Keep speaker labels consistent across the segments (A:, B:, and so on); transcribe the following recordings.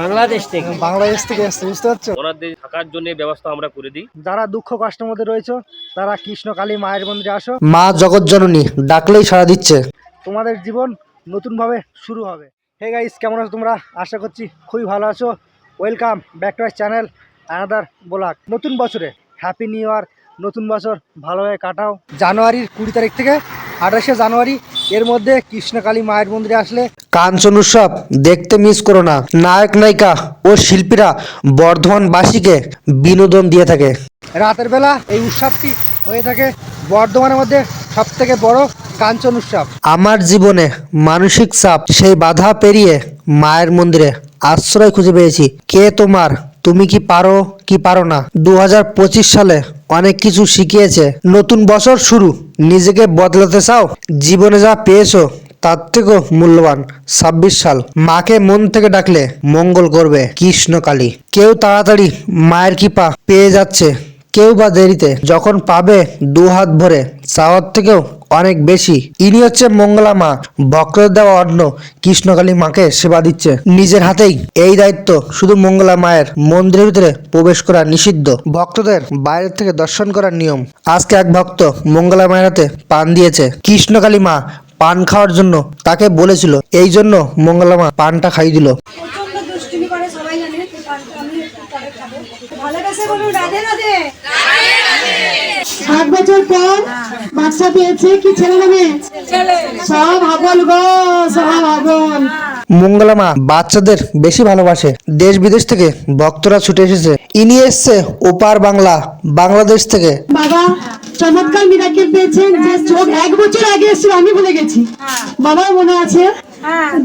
A: বাংলাদেশ থেকে।
B: বাংলাদেশ থেকে এসছে বুঝতে পারছ?
C: ওনাদের থাকার জন্য ব্যবস্থা আমরা করে দিই।
B: যারা দুঃখ কষ্টের মধ্যে রয়েছে তারা কৃষ্ণ কালী মায়ের মন্দিরে আসো।
D: মা জগৎ জননী ডাকলেই সাড়া দিচ্ছে।
B: তোমাদের জীবন নতুনভাবে শুরু হবে। হে গাইস কেমন আছো তোমরা? আশা করছি খুবই ভালো আছো। Welcome back to I channel another blog নতুন বছরে হ্যাপি নিউ ইয়ার নতুন বছর ভালোভাবে কাটাও। জানুয়ারির কুড়ি তারিখ থেকে আঠাশে জানুয়ারি এর মধ্যে কৃষ্ণকালী মায়ের মন্দিরে আসলে
D: কাঞ্চন উৎসব দেখতে মিস করো না। নায়ক নায়িকা ও শিল্পীরা বর্ধমানবাসীকে বিনোদন দিয়ে থাকে।
B: রাতের বেলা এই উৎসবটি হয়ে থাকে বর্ধমানের মধ্যে সব থেকে বড় কাঞ্চন উৎসব।
D: আমার জীবনে মানসিক চাপ সেই বাধা পেরিয়ে মায়ের মন্দিরে আশ্রয় খুঁজে পেয়েছি। কে তোমার তুমি কি পারো কি পারো না? দু হাজার পঁচিশ সালে অনেক কিছু শিখিয়েছে। নতুন বছর শুরু। নিজেকে বদলাতে চাও? জীবনে যা পেয়েছ, তার থেকেও মূল্যবান। ছাব্বিশ সাল। মাকে মন থেকে ডাকলে মঙ্গল করবে কৃষ্ণকালী। কেউ তাড়াতাড়ি মায়ের কৃপা পেয়ে যাচ্ছে। কেউ বা দেরিতে। যখন পাবে দু হাত ভরে, চাওয়ার থেকেও অনেক বেশি। ইনি হচ্ছে মঙ্গলা মা। ভক্তদের দেওয়া অন্ন কৃষ্ণকালী মাকে সেবা দিচ্ছে নিজের হাতেই। এই দায়িত্ব শুধু মঙ্গলা মায়ের মন্দিরের ভিতরে প্রবেশ করা নিষিদ্ধ। ভক্তদের বাইরে থেকে দর্শন করার নিয়ম। আজকে এক ভক্ত মঙ্গলা মায়ের হাতে পান দিয়েছে। কৃষ্ণকালী মা পান খাওয়ার জন্য তাকে বলেছিল, এই জন্য মঙ্গলা মা পানটা খাইয়ে দিল।
E: ভালোবাসে বলুন রাধে রাধে।
F: সাত বছর পর বাচ্চা পেয়েছে কি ছেলে না মেয়ে সব হাবল গো সব হাবল।
D: মঙ্গলা মা বাচ্চাদের বেশি ভালোবাসে। দেশ বিদেশ থেকে ভক্তরা ছুটে এসেছে। ইনি এসছে ওপার বাংলা বাংলাদেশ থেকে।
F: বাবা চমৎকার মিরাকেল পেয়েছেন যে চোখ এক বছর আগে এসেছিল আমি ভুলে গেছি। বাবা মনে আছে?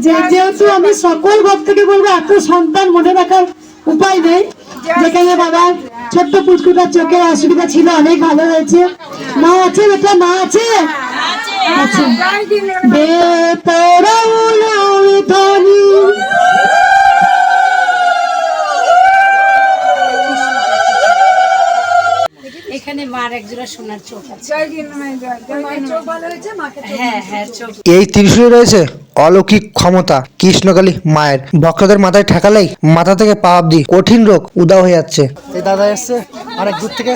F: যে যেহেতু আমি সকল ভক্তকে বলব এত সন্তান মনে রাখার উপায় নেই। যেখানে বাবা ছোট্ট পুচকুটার চোখের অসুবিধা ছিল অনেক ভালো হয়েছে। মা আছে বেটা মা আছে? আচ্ছা। ধ্বনি
E: এখানে মার একজোড়া সোনার চোখ আছে। হ্যাঁ হ্যাঁ চোখ।
D: এই ত্রিশূলে রয়েছে অলৌকিক ক্ষমতা কৃষ্ণকালী মায়ের। ভক্তদের মাথায় ঠেকালেই মাথা থেকে পা অব্দি কঠিন রোগ উদাও হয়ে যাচ্ছে।
B: এই দাদা এসছে অনেক দূর থেকে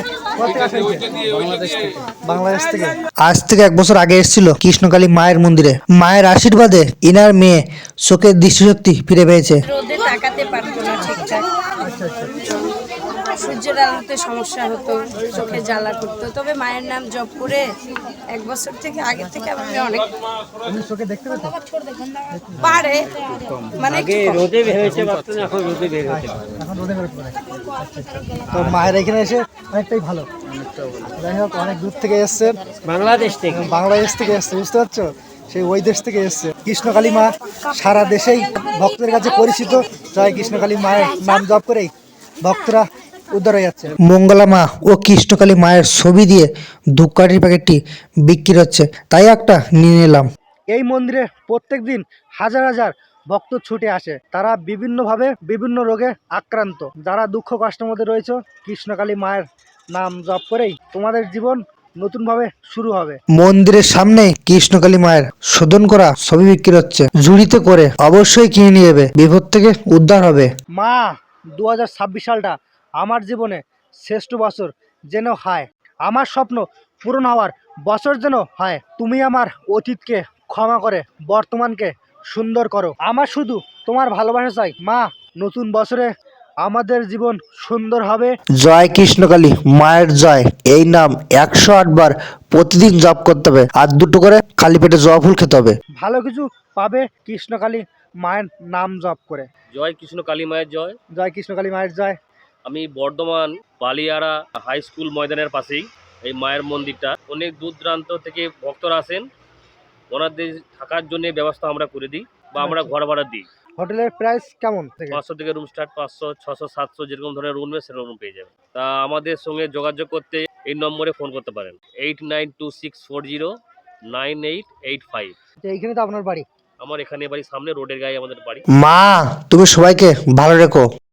D: আজ থেকে এক বছর আগে এসেছিল কৃষ্ণকালী মায়ের মন্দিরে। মায়ের আশীর্বাদে ইনার মেয়ে চোখের দৃষ্টিশক্তি ফিরে পেয়েছে
E: রোদে তাকাতে পারতো না ঠিকঠাক সূর্যের আলোতে সমস্যা হতো চোখে জ্বালা করতো। তবে মায়ের নাম জপ করে এক বছর থেকে আগে থেকে আমাকে অনেক
B: চোখে দেখতে
E: পারে মানে
A: রোদে বের হয়েছে এখন রোদে বের হতে
B: এখন রোদে বেরোতে তো মায়ের এখানে এসে অনেকটাই ভালো। যাই হোক অনেক দূর থেকে এসছেন
A: বাংলাদেশ থেকে।
B: বাংলাদেশ থেকে এসছে বুঝতে পারছ? সেই ওই দেশ থেকে এসছে। কৃষ্ণকালী মা সারা দেশেই ভক্তদের কাছে পরিচিত। জয় কৃষ্ণকালী মায়ের নাম জপ করেই ভক্তরা উদ্ধার হয়ে যাচ্ছে।
D: মঙ্গলা মা ও কৃষ্ণকালী মায়ের ছবি দিয়ে ধূপকাঠির প্যাকেটটি বিক্রি হচ্ছে। তাই একটা নিয়ে নিলাম
B: এই মন্দিরে প্রত্যেক দিন হাজার হাজার ভক্ত ছুটে আসে। তারা বিভিন্নভাবে বিভিন্ন রোগে আক্রান্ত। যারা দুঃখ কষ্টের মধ্যে রয়েছে কৃষ্ণকালী মায়ের নাম জপ করেই তোমাদের জীবন নতুনভাবে শুরু হবে।
D: মন্দিরের সামনে কৃষ্ণকালী মায়ের শোধন করা ছবি বিক্রি হচ্ছে। ঝুড়িতে করে অবশ্যই কিনে নিয়ে যাবে। বিপদ থেকে উদ্ধার হবে।
B: মা দু হাজার ছাব্বিশ সালটা আমার জীবনে শ্রেষ্ঠ বছর যেন হয়। আমার স্বপ্ন পূরণ হওয়ার বছর যেন হয়। তুমি আমার অতীতকে ক্ষমা করে বর্তমানকে সুন্দর করো। আমার শুধু তোমার ভালোবাসা চাই। মা নতুন বছরে আমাদের জীবন সুন্দর হবে।
D: জয় কৃষ্ণকালী মায়ের জয়। এই নাম একশো আট বার প্রতিদিন জপ করতে হবে। আর দুটো করে খালি পেটে জবা ফুল খেতে হবে।
B: ভালো কিছু পাবে কৃষ্ণকালী মায়ের নাম জপ করে।
C: জয় কৃষ্ণ কালী মায়ের জয়।
B: জয় কৃষ্ণকালী মায়ের জয়।
C: আমি বর্ধমান বালিয়ারা হাই স্কুল ময়দানের পাশেই এই মায়ের মন্দিরটা। অনেক দূর দূরান্ত থেকে ভক্তরা আসেন। ওনাদের থাকার জন্য ব্যবস্থা আমরা করে দিই বা আমরা ঘর ভাড়া দিই।
B: হোটেলের প্রাইস কেমন
C: পাঁচশো থেকে রুম স্টার্ট পাঁচশো ছশো সাতশো যেরকম ধরনের রুম নেবে সেরকম রুম পেয়ে যাবেন। তা আমাদের সঙ্গে যোগাযোগ করতে এই নম্বরে ফোন করতে পারেন। Eight nine two six four zero nine eight eight five
B: এইখানে তো আপনার বাড়ি।
C: আমার এখানে বাড়ি সামনে রোডের গায়ে আমাদের বাড়ি।
D: মা তুমি সবাইকে ভালো রেখো।